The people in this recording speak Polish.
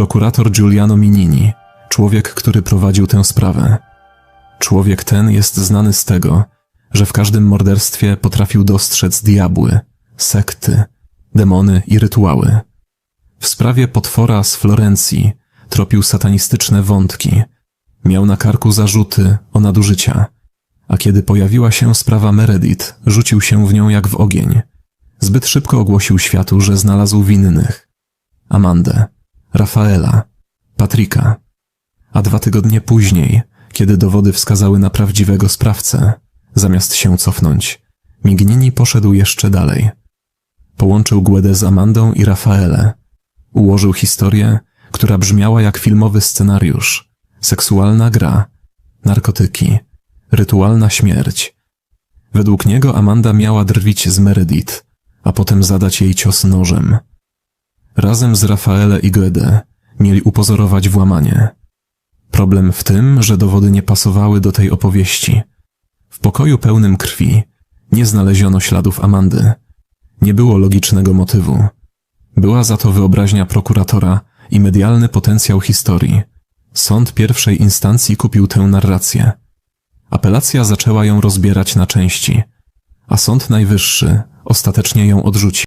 prokurator Giuliano Minini, człowiek, który prowadził tę sprawę. Człowiek ten jest znany z tego, że w każdym morderstwie potrafił dostrzec diabły, sekty, demony i rytuały. W sprawie potwora z Florencji tropił satanistyczne wątki, miał na karku zarzuty o nadużycia, a kiedy pojawiła się sprawa Meredith, rzucił się w nią jak w ogień. Zbyt szybko ogłosił światu, że znalazł winnych. Amandę, Rafaela, Patryka. A dwa tygodnie później, kiedy dowody wskazały na prawdziwego sprawcę, zamiast się cofnąć, Mignini poszedł jeszcze dalej. Połączył Guedę z Amandą i Rafaele. Ułożył historię, która brzmiała jak filmowy scenariusz. Seksualna gra, narkotyki, rytualna śmierć. Według niego Amanda miała drwić z Meredith, a potem zadać jej cios nożem. Razem z Rafaele i Goethe mieli upozorować włamanie. Problem w tym, że dowody nie pasowały do tej opowieści. W pokoju pełnym krwi nie znaleziono śladów Amandy. Nie było logicznego motywu. Była za to wyobraźnia prokuratora i medialny potencjał historii. Sąd pierwszej instancji kupił tę narrację. Apelacja zaczęła ją rozbierać na części, a Sąd Najwyższy ostatecznie ją odrzucił.